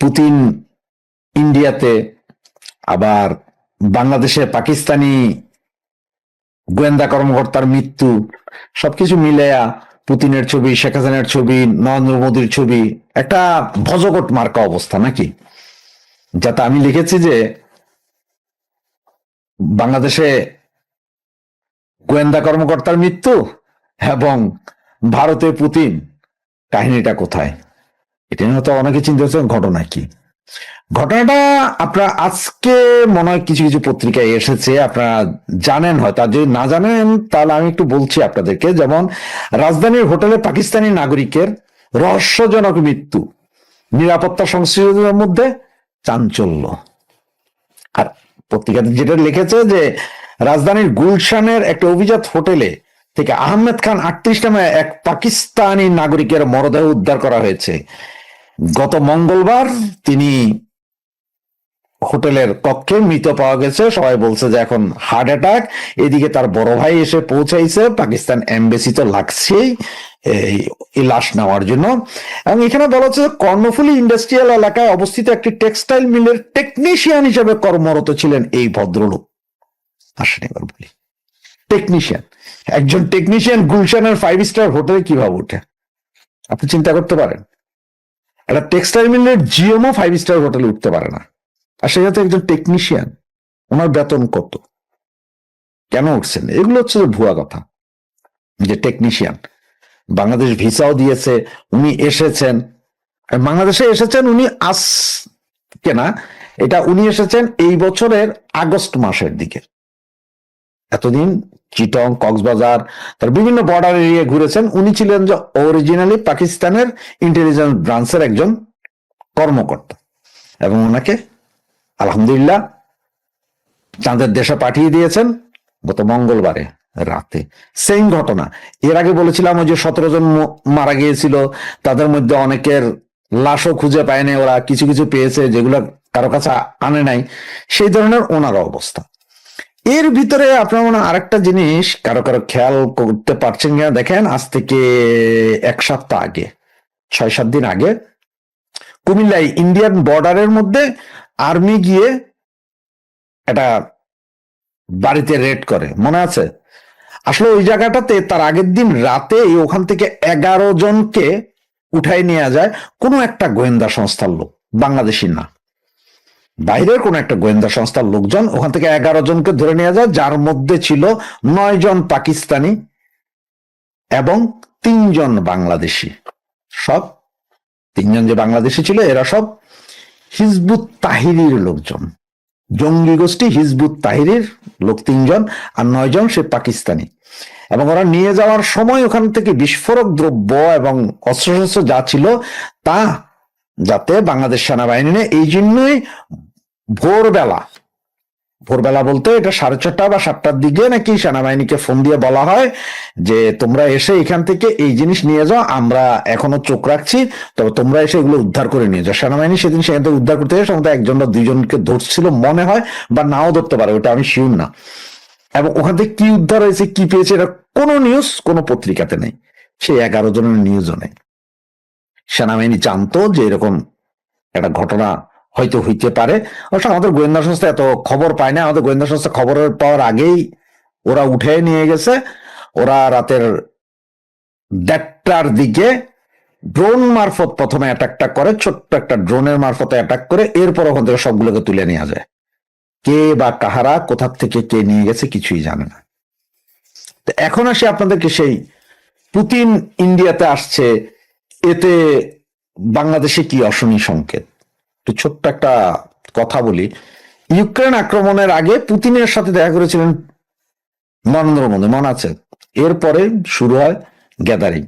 Putin ইন্ডিয়াতে আবার বাংলাদেশে পাকিস্তানি গোয়েন্দা কর্মকর্তার মৃত্যু, সবকিছু মিলেয়া পুতিনের ছবি, শেখ হাসিনার ছবি, নরেন্দ্র মোদীর ছবি, একটা ভজকট মার্কা অবস্থা নাকি? যাতে আমি লিখেছি যে বাংলাদেশে গোয়েন্দা কর্মকর্তার মৃত্যু এবং ভারতে পুতিন, কাহিনীটা কোথায়? এটা নিয়ে হয়তো অনেকে চিন্তা করছেন ঘটনা কি? ঘটনাটা আপনারা আজকে মনে হয় কিছু কিছু পত্রিকায় এসেছে, আপনারা জানেন হয়তো, আর যদি না জানেন, তাহলে আমি একটু বলছি আপনাদেরকে, যেমন রাজধানীর হোটেলে পাকিস্তানি নাগরিকের রহস্যজনক মৃত্যু, নিরাপত্তা সংশ্লিষ্টদের মধ্যে চাঞ্চল্য। আর পত্রিকাতে যেটা লিখেছে যে, রাজধানীর গুলশানের একটা অভিজাত হোটেলে থেকে আহমেদ খান আটত্রিশ নামে এক পাকিস্তানি নাগরিকের মরদেহ উদ্ধার করা হয়েছে। গত মঙ্গলবার তিনি হোটেলের কক্ষে মৃত পাওয়া গেছে। সবাই বলছে যে এখন হার্ট অ্যাটাক। এদিকে তার বড় ভাই এসে পৌঁছাইছে। পাকিস্তান এমবেসি তো লাগছেই এই লাশ নেওয়ার জন্য। এবং এখানে বলা হচ্ছে কর্ণফুলী ইন্ডাস্ট্রিয়াল এলাকায় অবস্থিত একটি টেক্সটাইল মিলের টেকনিশিয়ান হিসেবে কর্মরত ছিলেন এই ভদ্রলোক। আসেন এবার বলি। টেকনিশিয়ান। একজন টেকনিশিয়ান গুলশানের ফাইভ স্টার হোটেলে কীভাবে ওঠে? আপনি চিন্তা করতে পারেন। একটা টেক্সটাইল মিলের জিওমো ফাইভ স্টার হোটেলে উঠতে পারে না। আর সে হচ্ছে একজন টেকনিশিয়ান ওনার বেতন কত? কেন উঠছেন? এগুলো হচ্ছে ভুয়া কথা। যে টেকনিশিয়ান বাংলাদেশ ভিসাও দিয়েছে, উনি এসেছেন। বাংলাদেশে এসেছেন উনি আজ কেনা এটা উনি এসেছেন এই বছরের আগস্ট মাসের দিকে। এতদিন চিটং, কক্সবাজার, তার বিভিন্ন বর্ডার এরিয়া ঘুরেছেন। উনি ছিলেন যে অরিজিনালি পাকিস্তানের ইন্টেলিজেন্স ব্রাঞ্চের একজন কর্মকর্তা। এবং ওনাকে আলহামদুলিল্লাহ চাঁদের দেশে পাঠিয়ে দিয়েছেন গত মঙ্গলবারে রাতে। সেম ঘটনা। এর আগে বলেছিলাম ওই যে সতেরো জন মারা গিয়েছিল, তাদের মধ্যে অনেকের লাশও খুঁজে পায়নি, ওরা কিছু কিছু পেয়েছে যেগুলো কারও কাছে আনে নাই। সেই ধরনের ওনার অবস্থা। এর ভিতরে আপনার মনে আরেকটা জিনিস, কারও কারও খেয়াল করতে পারছেন কিনা, দেখেন, আজ থেকে এক সপ্তাহ আগে, ছয় সাত দিন আগে, কুমিল্লায় ইন্ডিয়ান বর্ডারের মধ্যে আর্মি গিয়ে একটা বাড়িতে রেড করে, মনে আছে? আসলে ওই জায়গাটাতে তার আগের দিন রাতে ওখান থেকে এগারো জনকে উঠাই নিয়ে যায় কোনো একটা গোয়েন্দা সংস্থার লোক, বাংলাদেশি না। বাইরের কোন একটা গোয়েন্দা সংস্থার লোকজন, ওখান থেকে এগারো জনকে ধরে নিয়ে যায়, যার মধ্যে ছিল নয় জন পাকিস্তানি এবং তিনজন বাংলাদেশি। সব তিনজন যে বাংলাদেশি ছিল, এরা সব হিজবুত তাহিরির লোকজন। জঙ্গি গোষ্ঠী, হিজবুত তাহিরির লোক তিনজন আর নয়জন সে পাকিস্তানি। এবং ওরা নিয়ে যাওয়ার সময় ওখান থেকে বিস্ফোরক দ্রব্য এবং অস্ত্রশস্ত্র যা ছিল তা যাতে বাংলাদেশ সেনাবাহিনী এই জন্যই ভোরবেলা ভোরবেলা বলতে এটা সাড়ে ছটা বা সাতটার দিকে নাকি সেনাবাহিনীকে ফোন দিয়ে বলা হয় যে, তোমরা এসে এখান থেকে এই জিনিস নিয়ে যাও, আমরা এখনও চোখ রাখছি, তবে তোমরা এসে এগুলো উদ্ধার করে নিয়ে যাও। সেনাবাহিনী সেদিন সেখান থেকে উদ্ধার করতে সম্ভবত একজন বা দুইজনকে ধরছিল, মনে হয়, বা নাও ধরতে পারে, ওটা আমি শিওর না। এবং ওখান থেকে কি উদ্ধার হয়েছে, কি পেয়েছে, এটা কোনো নিউজ কোনো পত্রিকাতে নেই। সেই এগারো জনের নিউজও নেই। সেনাবাহিনী জানতো যে এরকম একটা ঘটনা হয়তো হইতে পারে। অবশ্য আমাদের গোয়েন্দা সংস্থা এত খবর পায় না। আমাদের গোয়েন্দা সংস্থা খবরের পাওয়ার আগেই ওরা উঠে নিয়ে গেছে। ওরা রাতের দেড়টার দিকে ড্রোন মারফত প্রথমে অ্যাটাকটা করে, ছোট্ট একটা ড্রোনের মারফত অ্যাটাক করে, এরপর ওখান থেকে সবগুলোকে তুলে নিয়ে যায়। কে বা কাহারা, কোথা থেকে কে নিয়ে গেছে কিছুই জানে না। তো এখন আসি আপনাদেরকে সেই পুতিন ইন্ডিয়াতে আসছে এতে বাংলাদেশে কি অশনি সংকেত? একটু ছোট্ট একটা কথা বলি। ইউক্রেন আক্রমণের আগে পুতিনের সাথে দেখা করেছিলেন নরেন্দ্র মোদী মনে আছে? এরপরে শুরু হয় গ্যাদারিং।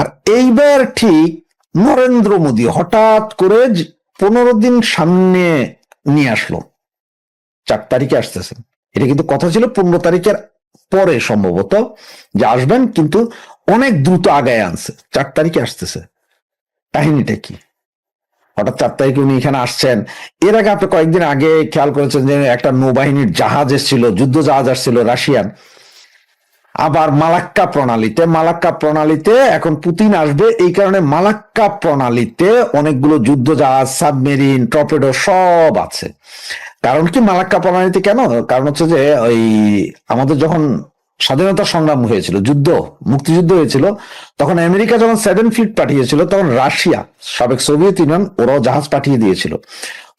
আর এইবার ঠিক নরেন্দ্র মোদী হঠাৎ করে পনেরো দিন সামনে নিয়ে আসলো। চার তারিখে আসতেছেন এটা কিন্তু কথা ছিল পনেরো তারিখের পরে সম্ভবত যে আসবেন, কিন্তু অনেক দ্রুত আগায় আনছে। চার তারিখে আসতেছে। কাহিনীটা কি? হঠাৎ চার তারিখে উনি এখানে আসছেন। এর আগে আপনি কয়েকদিন আগে খেয়াল করেছেন যে একটা নৌবাহিনীর জাহাজ এসেছিল, যুদ্ধ জাহাজ আসছিল রাশিয়ান। আবার মালাক্কা প্রণালীতে মালাক্কা প্রণালীতে এখন পুতিন আসবে। এই কারণে মালাক্কা প্রণালীতে অনেকগুলো যুদ্ধ জাহাজ, সাবমেরিন, টর্পেডো সব আছে। কারণ কি মালাক্কা প্রণালীতে কেন? কারণ হচ্ছে যে ওই আমাদের যখন স্বাধীনতা সংগ্রাম হয়েছিল, যুদ্ধ, মুক্তিযুদ্ধ হয়েছিল। তখন আমেরিকা যখন সেভেন ফিট পাঠিয়েছিল, তখন রাশিয়া, সাবেক সোভিয়েত ইউনিয়ন, ওরাও জাহাজ পাঠিয়ে দিয়েছিল।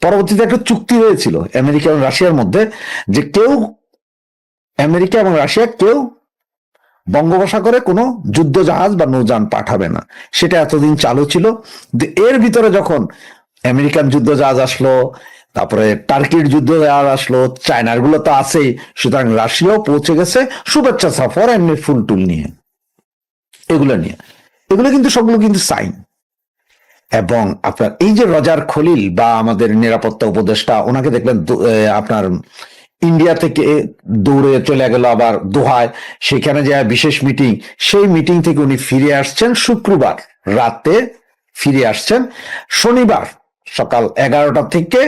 পরবর্তীতে একটা চুক্তি হয়েছিল আমেরিকা এবং রাশিয়ার মধ্যে যে কেউ আমেরিকা এবং রাশিয়া কেউ বঙ্গোপসাগরে কোনো যুদ্ধ জাহাজ বা নৌযান পাঠাবে না। সেটা এতদিন চালু ছিল। এর ভিতরে যখন আমেরিকান যুদ্ধ জাহাজ আসলো তারপরে টার্কির যুদ্ধ জাহাজ আসলো, চায়নারগুলো তো আছেই। সুতরাং রাশিয়াও পৌঁছে গেছে। শুভেচ্ছা সফর এমনি ফুল টুল নিয়ে। এগুলো নিয়ে। এগুলো কিন্তু সবগুলো কিন্তু সাইন এবং আপনার এই যে রজার খলিল বা আমাদের নিরাপত্তা উপদেষ্টা, ওনাকে দেখলেন আপনার ইন্ডিয়া থেকে দৌড়ে চলে গেল আবার দোহায়। সেখানে যে বিশেষ মিটিং সেই মিটিং থেকে উনি ফিরে আসছেন শুক্রবার রাতে। ফিরে আসছেন শনিবার সকাল এগারোটা থেকে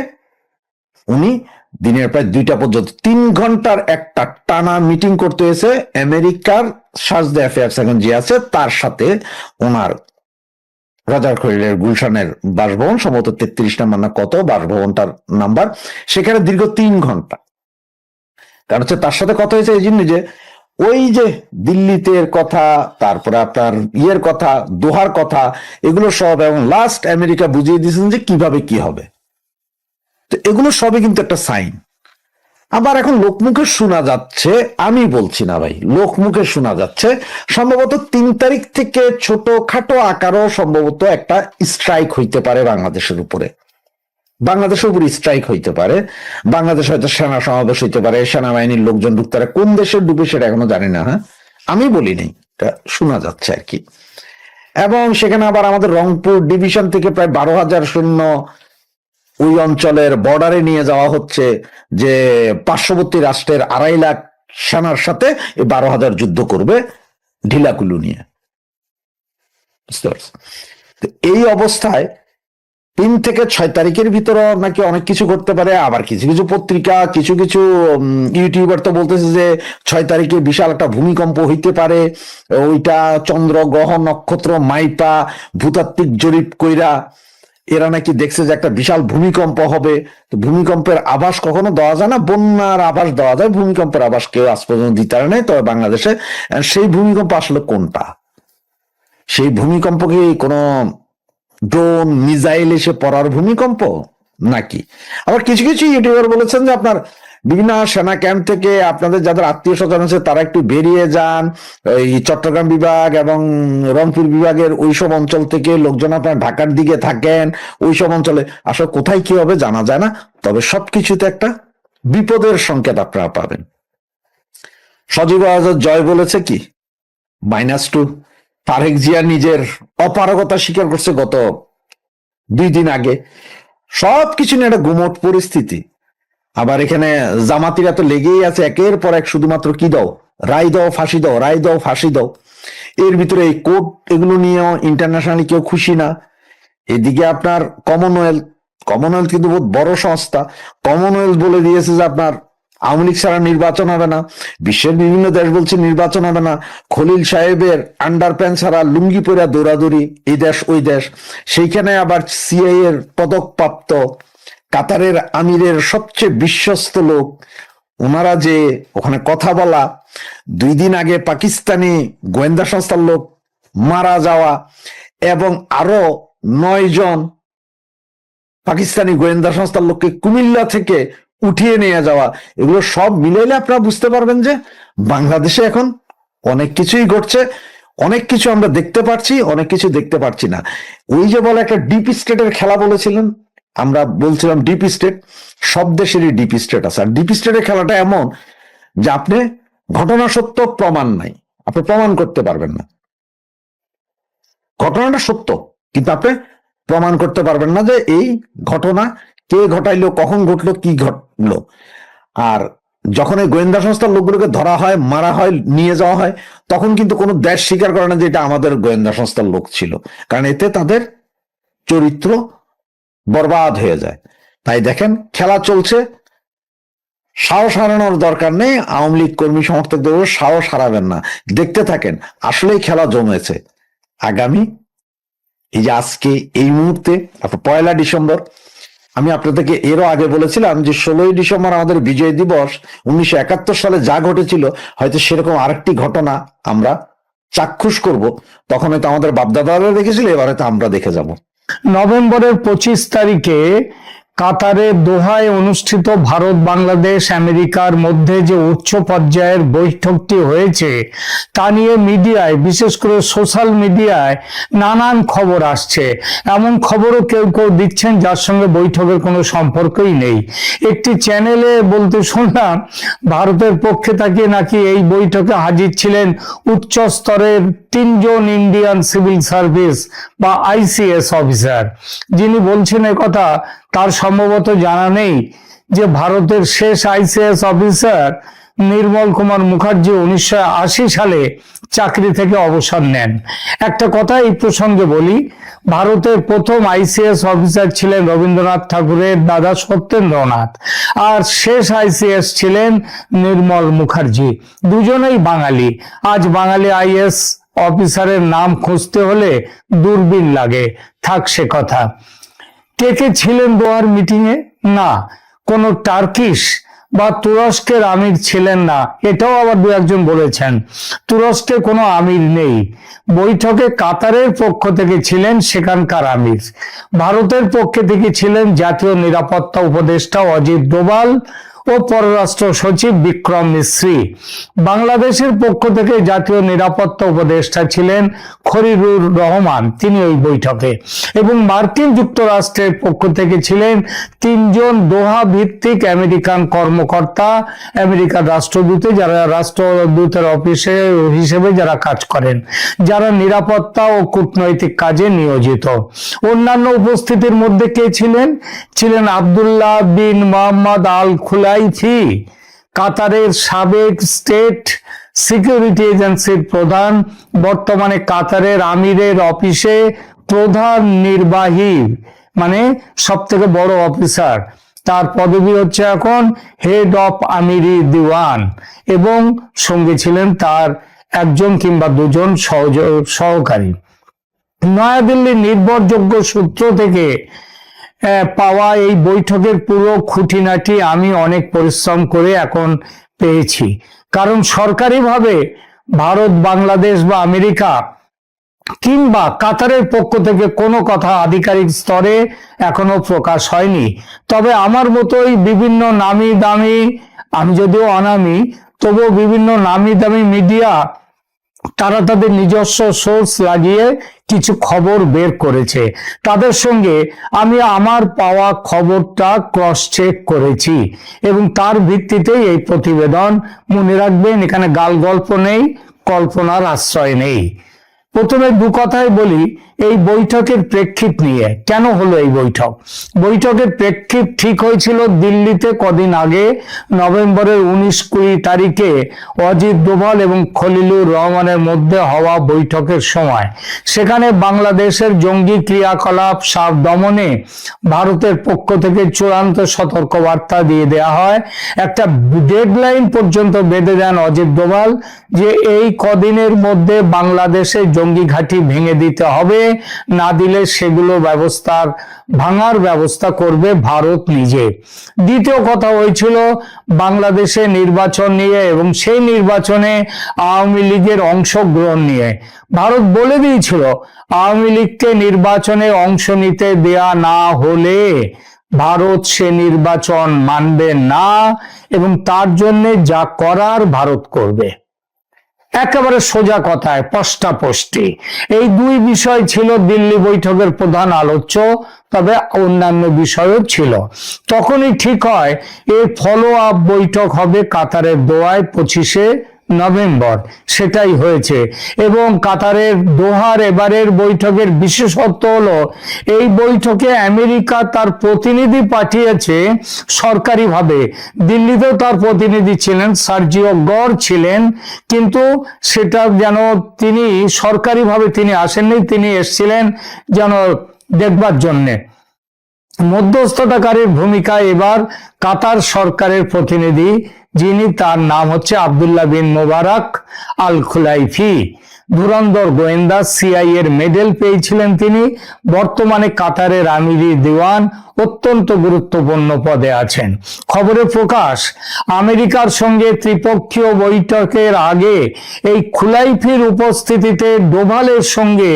উনি দিনের প্রায় দুইটা পর্যন্ত, তিন ঘণ্টার একটা টানা মিটিং করতে হয়েছে আমেরিকার সাজদে অ্যাফেয়ার্স এখন যে আছে, তার সাথে ওনার রাজার খলিলের গুলশানের বাসভবন, সম্ভবত তেত্রিশ নাম্বার না কত, বাসভবনটার নাম্বার, সেখানে দীর্ঘ তিন ঘণ্টা। কারণ হচ্ছে তার সাথে কথা হয়েছে এই জন্য যে, ওই যে দিল্লিতে কথা, তারপরে আপনার ইয়ের কথা, দোহার কথা, এগুলো সব, এবং লাস্ট আমেরিকা বুঝিয়ে দিয়েছেন যে কীভাবে কি হবে। তো এগুলো সবই কিন্তু একটা সাইন। আবার এখন লোকমুখে শোনা যাচ্ছে, আমি বলছি না ভাই, লোকমুখে শোনা যাচ্ছে, সম্ভবত তিন তারিখ থেকে ছোট খাটো আকারও সম্ভবত একটা স্ট্রাইক হইতে পারে বাংলাদেশের উপরে। বাংলাদেশের উপর স্ট্রাইক হইতে পারে, বাংলাদেশ হয়তো সেনা সমাবেশ হইতে পারে, সেনাবাহিনীর লোকজন ঢুকতে পারে, কোন দেশে ডুবে সেটা এখনও জানি না হ্যাঁ? আমি বলি নাই, এটা শোনা যাচ্ছে আর কি। এবং সেখানে আবার আমাদের রংপুর ডিভিশন থেকে প্রায় বারো হাজার সৈন্য ওই অঞ্চলের বর্ডারে নিয়ে যাওয়া হচ্ছে যে পার্শ্ববর্তী রাষ্ট্রের আড়াই লাখ সেনার সাথে বারো হাজার যুদ্ধ করবে ঢিলাকুলু নিয়ে। এই অবস্থায় তিন থেকে ছয় তারিখের ভিতরে নাকি অনেক কিছু করতে পারে, আবার কিছু কিছু পত্রিকা, কিছু কিছু ইউটিউবার তো বলতেছে যে ছয় তারিখে বিশাল একটা ভূমিকম্প হইতে পারে, ওইটা চন্দ্র, গ্রহ, নক্ষত্র, মাইপা, ভূতাত্ত্বিক জরিপ কইরা এরা নাকি দেখছে যে একটা বিশাল ভূমিকম্প হবে। তো ভূমিকম্পের আবাস কখনো দেওয়া যায় না? বন্যার আবাস দেওয়া যায়। ভূমিকম্পের আবাস কেউ আজ পর্যন্ত দিতে পারে নাই। তবে বাংলাদেশে সেই ভূমিকম্প আসলে কোনটা? সেই ভূমিকম্প কি কোনো ড্রোন মিজাইল এসে পড়ার ভূমিকম্প? নাকি? আবার কিছু কিছু ইউটিউবার বলেছেন যে আপনার বিভিন্ন সেনা ক্যাম্প থেকে আপনাদের যাদের আত্মীয় স্বজন আছে, তারা একটু বেরিয়ে যান। এই চট্টগ্রাম বিভাগ এবং রংপুর বিভাগের ওইসব অঞ্চল থেকে লোকজন আপনার ঢাকার দিকে থাকেন। ওইসব অঞ্চলে আসলে কোথায় কি হবে জানা যায় না। তবে সবকিছুতে একটা বিপদের সংকেত আপনারা পাবেন। সজীব আজাদ জয় বলেছে কি? Minus two. তারেক জিয়া নিজের অপারগতা স্বীকার করছে গত দুই দিন আগে। সবকিছু নিয়ে একটা গুমট পরিস্থিতি। আবার এখানে জামাতিরা তো লেগেই আছে, একের পর এক শুধুমাত্র কি দাও? রায় দাও, ফাঁসি দাও, রায় দাও, ফাঁসি দাও। এর ভিতরে এই কোর্ট এগুলো নিয়েও ইন্টারন্যাশনালি কেউ খুশি না। এদিকে আপনার কমনওয়েলথ কমনওয়েলথ কিন্তু বহুত বড় সংস্থা। কমনওয়েলথ বলে দিয়েছে যে আপনার আওয়ামী লীগ ছাড়া নির্বাচন হবে না। বিশ্বের বিভিন্ন দেশ বলছে নির্বাচন হবে না। খলিল সাহেবের আন্ডার প্যান্ট ছাড়া লুঙ্গি পরে দৌড়াদৌড়ি, এই দেশ, ওই দেশ। সেইখানে আবার সিআই এর পদকপ্রাপ্ত কাতারের আমিরের সবচেয়ে বিশ্বস্ত লোক। ওনারা যে ওখানে কথা বলা, দুই দিন আগে পাকিস্তানি গোয়েন্দা সংস্থার লোক মারা যাওয়া এবং আরও নয় জন পাকিস্তানি গোয়েন্দা সংস্থার লোককে কুমিল্লা থেকে উঠিয়ে নিয়ে যাওয়া, এগুলো সব মিলাইলে আপনারা বুঝতে পারবেন যে বাংলাদেশে এখন অনেক কিছুই ঘটছে, অনেক কিছু আমরা দেখতে পাচ্ছি অনেক কিছু দেখতে পাচ্ছি না। ওই যে বলে একটা ডিপ স্টেটের খেলা বলেছিলেন আমরা বলছিলাম ডিপ স্টেট সব দেশেরই ডিপ স্টেট আছে। আর ডিপ স্টেটের খেলাটা এমন যে আপনি ঘটনা সত্য, প্রমাণ নাই। আপনি প্রমাণ করতে পারবেন না। ঘটনাটা সত্য, কিন্তু আপনি প্রমাণ করতে পারবেন না যে এই ঘটনা কে ঘটাইলো, কখন ঘটলো, কি ঘটলো। আর যখন এই গোয়েন্দা সংস্থার লোকগুলোকে ধরা হয়, মারা হয়, নিয়ে যাওয়া হয়, তখন কিন্তু কোনো দেশ স্বীকার করে না যে এটা আমাদের গোয়েন্দা সংস্থার লোক ছিল। কারণ এতে তাদের চরিত্র বরবাদ হয়ে যায়। তাই দেখেন, খেলা চলছে। সাহস হারানোর দরকার নেই। আওয়ামী লীগ কর্মী সমর্থকদের সাহস হারাবেন না। দেখতে থাকেন, আসলেই খেলা জমেছে। আগামী, এই যে আজকে এই মুহূর্তে পয়লা ডিসেম্বর, আমি আপনাদেরকে এরও আগে বলেছিলাম যে ষোলোই ডিসেম্বর আমাদের বিজয় দিবস, উনিশশো একাত্তর সালে যা ঘটেছিল, হয়তো সেরকম আরেকটি ঘটনা আমরা চাক্ষুষ করব। তখন হয়তো আমাদের বাপদাদারা দেখেছিল, এবার হয়তো আমরা দেখে যাব। নভেম্বরের পঁচিশ তারিখে কাতারে দোহায় অনুষ্ঠিত ভারত, বাংলাদেশ, আমেরিকার মধ্যে যে উচ্চ পর্যায়ের বৈঠকটি হয়েছে, তা নিয়ে মিডিয়ায়, বিশেষ করে সোশ্যাল মিডিয়ায় নানান খবর আসছে। এমন খবরও কেউ কেউ দিচ্ছেন যার সঙ্গে বৈঠকের কোনো সম্পর্কই নেই। একটি চ্যানেলে বলতে শুনলাম, ভারতের পক্ষে তাকিয়ে নাকি এই বৈঠকে হাজির ছিলেন উচ্চ স্তরের তিনজন ইন্ডিয়ান সিভিল সার্ভিস বা আইসিএস অফিসার। যিনি বলছেন কথা তার সম্ভবত জানা নেই যে ভারতের শেষ আইসিএস অফিসার নির্মল কুমার মুখার্জি উনিশশো আশি সালে চাকরি থেকে অবসর নেন। একটা কথা এই প্রসঙ্গে বলি, ভারতের প্রথম আইসিএস অফিসার ছিলেন রবীন্দ্রনাথ ঠাকুরের দাদা সত্যেন্দ্রনাথ আর শেষ আইসিএস ছিলেন নির্মল মুখার্জি। দুজনেই বাঙালি। আজ বাঙালি আইএস অফিসারের নাম খুঁজতে হলে দূরবীন লাগে। থাক সে কথা। কে কে ছিলেন দোয়ার মিটিং এ? না, কোনো টার্কিশ বা তুরস্কের আমির ছিলেন না, এটাও আবার দু একজন বলেছেন। তুরস্কে কোনো আমির নেই। বৈঠকে কাতারের পক্ষ থেকে ছিলেন সেখানকার আমির। ভারতের পক্ষে থেকে ছিলেন জাতীয় নিরাপত্তা উপদেষ্টা অজিত ডোভাল ও পররাষ্ট্র সচিব বিক্রম মিশ্রি বাংলাদেশের পক্ষ থেকে জাতীয় নিরাপত্তা উপদেষ্টা ছিলেন খরিরুর রহমান। তিনি ওই বৈঠকে এবং মার্কিন যুক্তরাষ্ট্রের পক্ষ থেকে ছিলেন তিনজন দোহা ভিত্তিক আমেরিকান কর্মকর্তা, আমেরিকার রাষ্ট্রদূতে যারা রাষ্ট্রদূতের অফিসে হিসেবে যারা কাজ করেন, যারা নিরাপত্তা ও কূটনৈতিক কাজে নিয়োজিত। অন্যান্য উপস্থিতির মধ্যে কে ছিলেন? ছিলেন আবদুল্লাহ বিন মোহাম্মদ আল খুলাইফি কাতারের সাবেক স্টেট সিকিউরিটি এজেন্সির প্রধান, বর্তমানে কাতারের আমিরের অফিসে প্রধান নির্বাহী মানে সব থেকে বড় অফিসার। তার পদবি হচ্ছে এখন হেড অফ আমিরি দিওয়ান এবং সঙ্গে ছিলেন তার একজন কিংবা দুজন সহকারী। নয়াদিল্লির নির্ভরযোগ্য সূত্র থেকে পাওয়া এই বৈঠকের পুরো খুঁটিনাটি আমি অনেক পরিশ্রম করে এখন পেয়েছি। কারণ সরকারিভাবে ভারত, বাংলাদেশ বা আমেরিকা কিংবা কাতারের পক্ষ থেকে কোনো কথা আধিকারিক স্তরে এখনও প্রকাশ হয়নি। তবে আমার মতোই বিভিন্ন নামি দামি, আমি যদিও অনামি, তবুও বিভিন্ন নামি দামি মিডিয়া তারা তাদের নিজস্ব সোর্স লাগিয়ে কিছু খবর বের করেছে। তাদের সঙ্গে আমি আমার পাওয়া খবরটা ক্রস চেক করেছি এবং তার ভিত্তিতেই এই প্রতিবেদন মনে রাখবেন, এখানে গাল গল্প নেই, কল্পনার আশ্রয় নেই। প্রথমে দু কথাই বলি এই বৈঠকের প্রেক্ষিত নিয়ে। কেন হলো এই বৈঠক? বৈঠকের প্রেক্ষিত ঠিক হয়েছিল দিল্লিতে কদিন আগে, নভেম্বরের উনিশ কুড়ি তারিখে অজিত ডোভাল এবং খলিলুর রহমানের মধ্যে হওয়া বৈঠকের সময়। সেখানে বাংলাদেশের জঙ্গি ক্রিয়াকলাপ সাপ দমনে ভারতের পক্ষ থেকে চূড়ান্ত সতর্কবার্তা দিয়ে দেয়া হয়। একটা ডেডলাইন পর্যন্ত বেঁধে দেন অজিত ডোভাল যে এই কদিনের মধ্যে বাংলাদেশে জঙ্গি ঘাঁটি ভেঙে দিতে হবে। না দিলে সেগুলো ব্যবস্থার ভাঙার ব্যবস্থা করবে ভারত নিজে। দ্বিতীয় কথা হয়েছিল বাংলাদেশে নির্বাচন নিয়ে এবং সেই নির্বাচনে আওয়ামী লীগের অংশগ্রহণ নিয়ে। ভারত বলে দিয়েছিল, আওয়ামী লীগকে নির্বাচনে অংশ নিতে দেয়া না হলে ভারত সে নির্বাচন মানবে না এবং তার জন্য যা করার ভারত করবে। একেবারে সোজা কথায় পষ্টাপষ্টি এই দুই বিষয় ছিল দিল্লি বৈঠকের প্রধান আলোচ্য, তবে অন্যান্য বিষয়ও ছিল। তখনই ঠিক হয়, এর ফলো আপ বৈঠক হবে কাতারের দোয়ায় পঁচিশে নভেম্বর, সেটাই হয়েছে। এবং কাতারের দোহার এবারের বৈঠকের বিশেষত্ব হলো, এই বৈঠকে আমেরিকা তার প্রতিনিধি পাঠিয়েছে সরকারিভাবে। দিল্লিতেও তার প্রতিনিধি ছিলেন, সার্জিও গড় ছিলেন, কিন্তু সেটা যেন তিনি সরকারিভাবে তিনি আসেননি, তিনি এসেছিলেন যেন দেখবার জন্যে। মধ্যস্থতাকারীর ভূমিকায় এবার কাতার সরকারের প্রতিনিধি, যিনি তার নাম হচ্ছে আবদুল্লাহ বিন মোবারক আল খুলাইফি ধুরন্ধর গোয়েন্দা সিআই এর মেডেল পেয়েছিলেন তিনি। বর্তমানে কাতারের আমিরি দিওয়ান অত্যন্ত গুরুত্বপূর্ণ পদে আছেন। খবরে প্রকাশ, আমেরিকার সঙ্গে ত্রিপক্ষীয় বৈঠকের আগে এই খুলাইফির উপস্থিতিতে ডোভালের সঙ্গে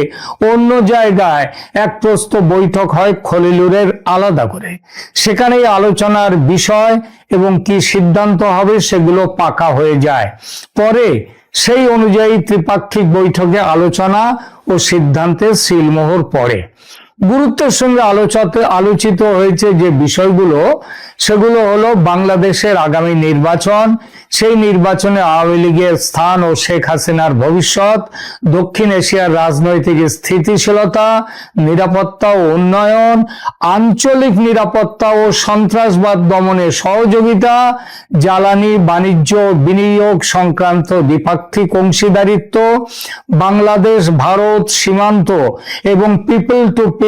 অন্য জায়গায় এক প্রস্ত বৈঠক হয় খলিলুরের আলাদা করে। সেখানেই আলোচনার বিষয় এবং কি সিদ্ধান্ত হবে সেগুলো পাকা হয়ে যায়। পরে সেই অনুযায়ী ত্রিপাক্ষিক বৈঠকে আলোচনা ও সিদ্ধান্তের সিলমোহর পড়ে। গুরুত্বের সঙ্গে আলোচতে, আলোচিত হয়েছে যে বিষয়গুলো, সেগুলো হলো বাংলাদেশের আগামী নির্বাচন। সেই নির্বাচনে আওয়ামী লীগের স্থান ও শেখ হাসিনার ভবিষ্যৎ, দক্ষিণ এশিয়ার রাজনৈতিক স্থিতিশীলতা, নিরাপত্তা ও উন্নয়ন, আঞ্চলিক নিরাপত্তা ও সন্ত্রাসবাদ দমনে সহযোগিতা, জ্বালানি, বাণিজ্য বিনিয়োগ সংক্রান্ত দ্বিপাক্ষিক অংশীদারিত্ব, বাংলাদেশ, ভারত সীমান্ত এবং পিপল টু পিপল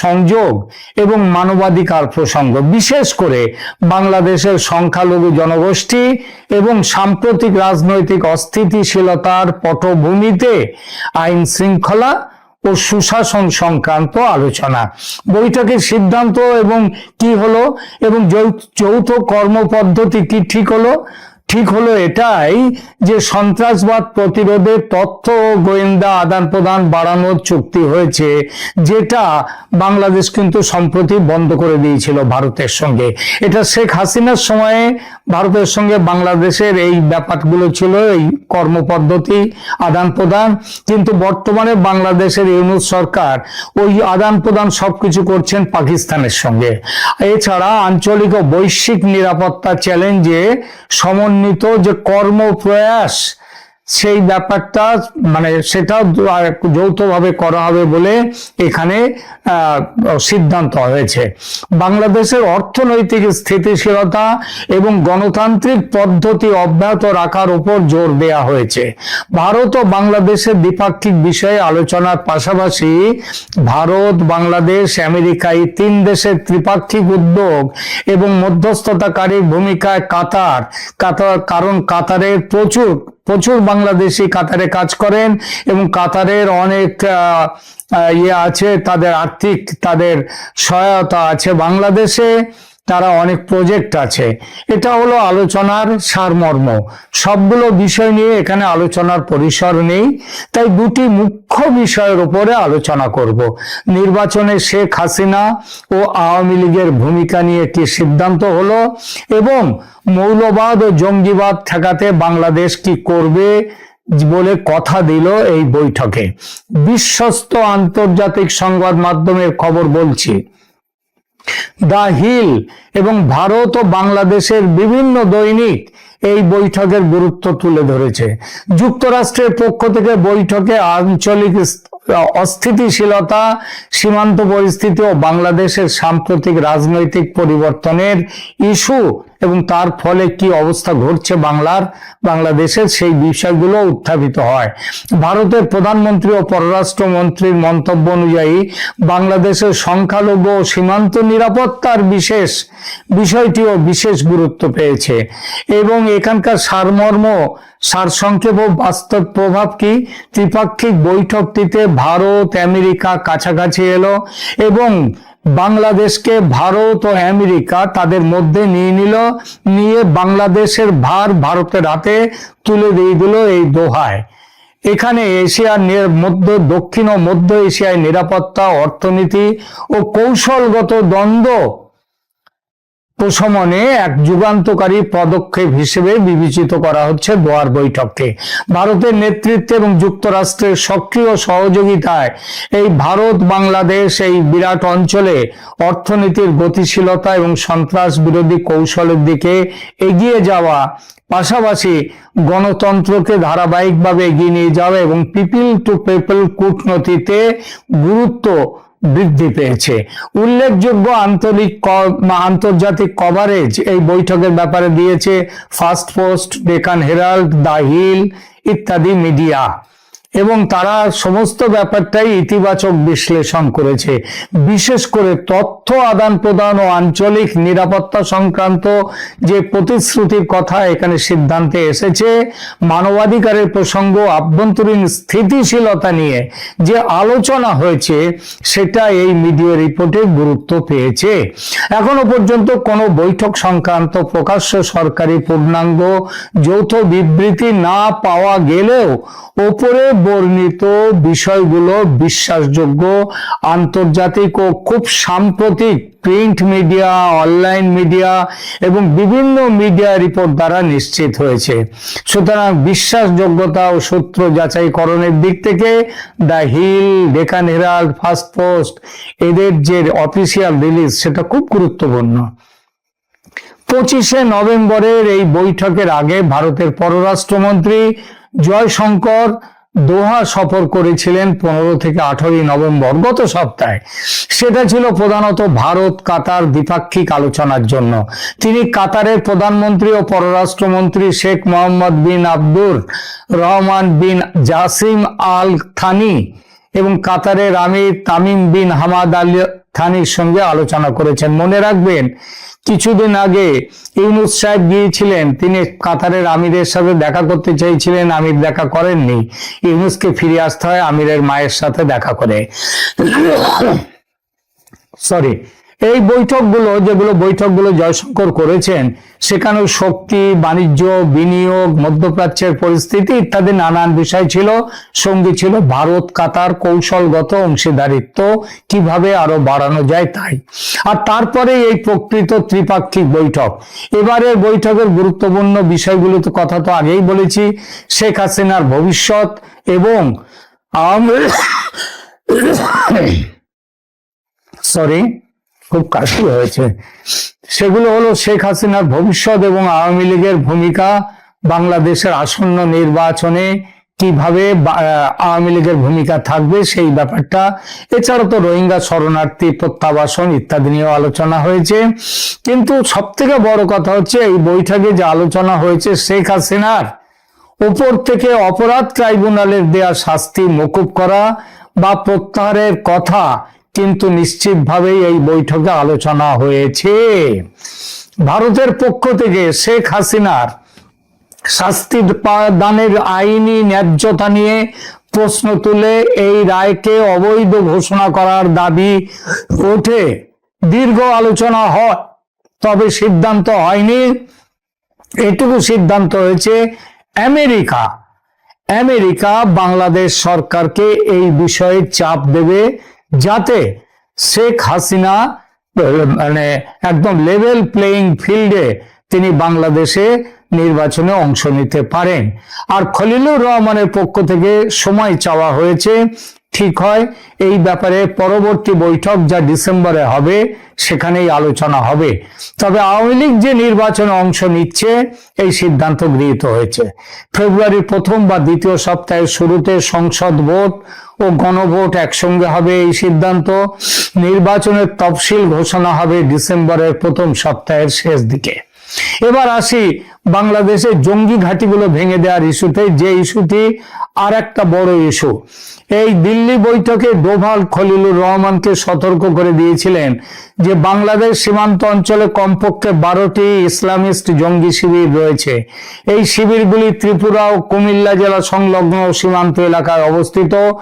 সংযোগ এবং মানবাধিকার প্রসঙ্গ, বিশেষ করে বাংলাদেশের সংখ্যালঘু জনগোষ্ঠী এবং সাম্প্রতিক রাজনৈতিক অস্থিতিশীলতার পটভূমিতে আইন শৃঙ্খলা ও সুশাসন সংক্রান্ত আলোচনা। বৈঠকের সিদ্ধান্ত এবং কি হলো এবং যৌথ কর্মপদ্ধতি কি ঠিক হলো ঠিক হলো এটাই যে সন্ত্রাসবাদ প্রতিরোধে তথ্য ও গোয়েন্দা আদান প্রদান বাড়ানোর চুক্তি হয়েছে, যেটা বাংলাদেশ কিন্তু সম্প্রতি বন্ধ করে দিয়েছিল ভারতের সঙ্গে। এটা শেখ হাসিনার সময়ে ভারতের সঙ্গে বাংলাদেশের এই ব্যাপারগুলো ছিল, এই কর্মপদ্ধতি, আদান প্রদান। কিন্তু বর্তমানে বাংলাদেশের ইউনুস সরকার ওই আদান প্রদান সবকিছু করছেন পাকিস্তানের সঙ্গে। এছাড়া আঞ্চলিক ও বৈশ্বিক নিরাপত্তা চ্যালেঞ্জে সমন্বিত যে কর্মপ্রয়াস সেই ব্যাপারটা মানে সেটাও যৌথভাবে করা হবে বলে এখানে সিদ্ধান্ত হয়েছে। বাংলাদেশের অর্থনৈতিক স্থিতিশীলতা এবং গণতান্ত্রিক পদ্ধতি অব্যাহত রাখার উপর জোর দেয়া হয়েছে। ভারত ও বাংলাদেশের দ্বিপাক্ষিক বিষয়ে আলোচনার পাশাপাশি ভারত, বাংলাদেশ, আমেরিকা এই তিন দেশের ত্রিপাক্ষিক উদ্যোগ এবং মধ্যস্থতাকারীর ভূমিকায় কাতার কাতার, কারণ কাতারের প্রচুর প্রচুর বাংলাদেশি কাতারে কাজ করেন এবং কাতারের অনেক ইয়ে আছে, তাদের আর্থিক, তাদের সহায়তা আছে বাংলাদেশে। তারা অনেক প্রজেক্ট আছে। এটা হলো আলোচনার সারমর্ম। সবগুলো বিষয় নিয়ে এখানে আলোচনার পরিসর নেই, তাই দুটি মুখ্য বিষয়ের উপরে আলোচনা করব। নির্বাচনে শেখ হাসিনা ও আওয়ামী লীগের ভূমিকা নিয়ে কি সিদ্ধান্ত হলো এবং মৌলবাদ ও জঙ্গিবাদ ঠেকাতে বাংলাদেশ কি করবে বলে কথা দিল এই বৈঠকে। বিশ্বস্ত আন্তর্জাতিক সংবাদ মাধ্যমের খবর বলছি। দা হিল এবং ভারত ও বাংলাদেশের বিভিন্ন দৈনিক এই বৈঠকের গুরুত্ব তুলে ধরেছে। যুক্তরাষ্ট্রের পক্ষ থেকে বৈঠকে আঞ্চলিক অস্থিতিশীলতা, সীমান্ত পরিস্থিতি ও বাংলাদেশের সাম্প্রতিক রাজনৈতিক পরিবর্তনের ইস্যু এবং তার ফলে কি অবস্থা ঘটছে বাংলার, বাংলাদেশের সেই বিষয়গুলো উত্থাপিত হয়। ভারতের প্রধানমন্ত্রী ও পররাষ্ট্রমন্ত্রীর মন্তব্য অনুযায়ী বাংলাদেশের সংখ্যালঘু ও সীমান্ত নিরাপত্তার বিশেষ বিষয়টিও বিশেষ গুরুত্ব পেয়েছে। এবং এখানকার সারমর্ম, সারসংক্ষেপ ও বাস্তব প্রভাব কি? ত্রিপাক্ষিক বৈঠকটিতে ভারত, আমেরিকা কাছাকাছি এলো এবং বাংলাদেশকে ভারত ও আমেরিকা তাদের মধ্যে নিয়ে নিল, নিয়ে বাংলাদেশের ভার ভারতের হাতে তুলে দিয়ে দিল এই দোহায়। এখানে এশিয়ার মধ্য, দক্ষিণ ও মধ্য এশিয়ায় নিরাপত্তা, অর্থনীতি ও কৌশলগত দ্বন্দ্ব প্রশমনে এক যুগান্তকারী পদক্ষেপ হিসেবে বিবেচিত করা হচ্ছে দোয়ার বৈঠককে। ভারতের নেতৃত্বে এবং যুক্তরাষ্ট্রের সক্রিয় সহযোগিতায় এই ভারত বাংলাদেশ এই বিরাট অঞ্চলে অর্থনীতির গতিশীলতা এবং সন্ত্রাস বিরোধী কৌশলের দিকে এগিয়ে যাওয়া, পাশাপাশি গণতন্ত্রকে ধারাবাহিকভাবে এগিয়ে নিয়ে যাওয়া এবং পিপিল টু পিপল কূটনীতিতে গুরুত্ব বৃদ্ধি পেয়েছে। উল্লেখযোগ্য আন্তরিক আন্তর্জাতিক কভারেজ এই বৈঠকের ব্যাপারে দিয়েছে Firstpost Deccan Herald the Hill ইত্যাদি মিডিয়া। এবং তারা সমস্ত ব্যাপারটাই ইতিবাচক বিশ্লেষণ করেছে। বিশেষ করে তথ্য আদান প্রদান ও আঞ্চলিক নিরাপত্তা সংক্রান্ত যে প্রতিশ্রুতির কথা এখানে সিদ্ধান্তে এসেছে, মানবাধিকারের প্রসঙ্গ, আভ্যন্তরীণ স্থিতিশীলতা নিয়ে যে আলোচনা হয়েছে, সেটা এই মিডিয়া রিপোর্টে গুরুত্ব পেয়েছে। এখনও পর্যন্ত কোনো বৈঠক সংক্রান্ত প্রকাশ্য সরকারি পূর্ণাঙ্গ যৌথ বিবৃতি না পাওয়া গেলেও ওপরে বর্ণিত বিষয়গুলো বিশ্বাসযোগ্য, আন্তর্জাতিক ও খুব সাম্প্রতিক প্রিন্ট মিডিয়া, অনলাইন মিডিয়া এবং বিভিন্ন মিডিয়া রিপোর্ট দ্বারা নিশ্চিত হয়েছে। সুতরাং বিশ্বাসযোগ্যতা ও সূত্র যাচাইকরণের দিক থেকে the Hill, Deccan Herald, Firstpost, এদের যে অফিসিয়াল রিলিজ সেটা খুব গুরুত্বপূর্ণ। পঁচিশে নভেম্বরের এই বৈঠকের আগে ভারতের পররাষ্ট্রমন্ত্রী জয়শঙ্কর দোহা সফর করেছিলেন পনেরো থেকে আঠারোই নভেম্বর গত সপ্তাহে। সেটা ছিল প্রধানত ভারত, কাতার দ্বিপাক্ষিক আলোচনার জন্য। তিনি কাতারের প্রধানমন্ত্রী ও পররাষ্ট্রমন্ত্রী Sheikh Mohammed bin Abdul Rahman bin Jassim Al Thani এবং কাতারের আমির তামিম বিন হামাদ আল থানির সঙ্গে আলোচনা করেছেন। মনে রাখবেন, কিছুদিন আগে ইউনুস সাহেব গিয়েছিলেন, তিনি কাতারের আমিরের সাথে দেখা করতে চাইছিলেন, আমির দেখা করেননি। ইউনুসকে ফিরে আসতে হয়, আমিরের মায়ের সাথে দেখা করে। সরি এই বৈঠকগুলো, যেগুলো বৈঠকগুলো জয়শঙ্কর করেছেন, সেখানেও শক্তি, বাণিজ্য, বিনিয়োগ, মধ্যপ্রাচ্যের পরিস্থিতি ইত্যাদি নানান বিষয় ছিল। সঙ্গী ছিল ভারত, কাতার, কৌশলগত অংশীদারিত্ব, কীভাবে আরও বাড়ানো যায় তাই। আর তারপরে এই প্রকৃত ত্রিপাক্ষিক বৈঠক। এবারে বৈঠকের গুরুত্বপূর্ণ বিষয়গুলোতে কথা তো আগেই বলেছি, শেখ হাসিনার ভবিষ্যৎ এবং সরি খুব কাশি হয়েছে। সেগুলো হলো শেখ হাসিনার ভবিষ্যৎ এবং আওয়ামী লীগের ভূমিকা, বাংলাদেশের আসন্ন নির্বাচনে কীভাবে আওয়ামী লীগের ভূমিকা থাকবে সেই ব্যাপারটা। এছাড়া তো রোহিঙ্গা শরণার্থী প্রত্যাবাসন ইত্যাদি নিয়েও আলোচনা হয়েছে। কিন্তু সব থেকে বড় কথা হচ্ছে, এই বৈঠকে যে আলোচনা হয়েছে শেখ হাসিনার, উপর থেকে অপরাধ ট্রাইব্যুনালের দেয়া শাস্তি মকুব করা বা প্রত্যাহারের কথা কিন্তু নিশ্চিতভাবেই এই বৈঠকে আলোচনা হয়েছে। ভারতের পক্ষ থেকে শেখ হাসিনার শাস্তি দানের আইনি ন্যায্যতা নিয়ে প্রশ্ন তুলে এই রায়কে অবৈধ ঘোষণা করার দাবি ওঠে। দীর্ঘ আলোচনা হয়, তবে সিদ্ধান্ত হয়নি। এটুকু সিদ্ধান্ত হয়েছে, আমেরিকা আমেরিকা বাংলাদেশ সরকারকে এই বিষয়ে চাপ দেবে। যাতে শেখ হাসিনা মানে একদম লেভেল প্লেয়িং ফিল্ডে তিনি বাংলাদেশে নির্বাচনে অংশ নিতে পারেন। আর খলিলুর রহমানের পক্ষ থেকে সময় চাওয়া হয়েছে ঠিক হয়। এই ব্যাপারে পরবর্তী বৈঠক যা ডিসেম্বরে হবে, সেখানেই আলোচনা হবে। তবে আওয়ামী লীগ যে নির্বাচনে অংশ নিচ্ছে, এই সিদ্ধান্ত গৃহীত হয়েছে। ফেব্রুয়ারির প্রথম বা দ্বিতীয় সপ্তাহের শুরুতে সংসদ ভোট ও গণভোট একসঙ্গে হবে এই সিদ্ধান্ত। নির্বাচনের তফসিল ঘোষণা হবে ডিসেম্বরের প্রথম সপ্তাহের শেষ দিকে। এবার আসি বাংলাদেশে জঙ্গি ঘাঁটিগুলো ভেঙে দেওয়ার ইস্যুতে। যে ইস্যুটি আর একটা বড় ইস্যু। এই দিল্লি বৈঠকে ডোভাল খলিলুর রহমানকে সতর্ক করে দিয়েছিলেন যে বাংলাদেশ সীমান্ত অঞ্চলে কমপক্ষে বারোটি ইসলামিস্ট জঙ্গি শিবির রয়েছে। এই শিবিরগুলি ত্রিপুরা ও কুমিল্লা জেলা সংলগ্ন সীমান্ত এলাকায় অবস্থিত।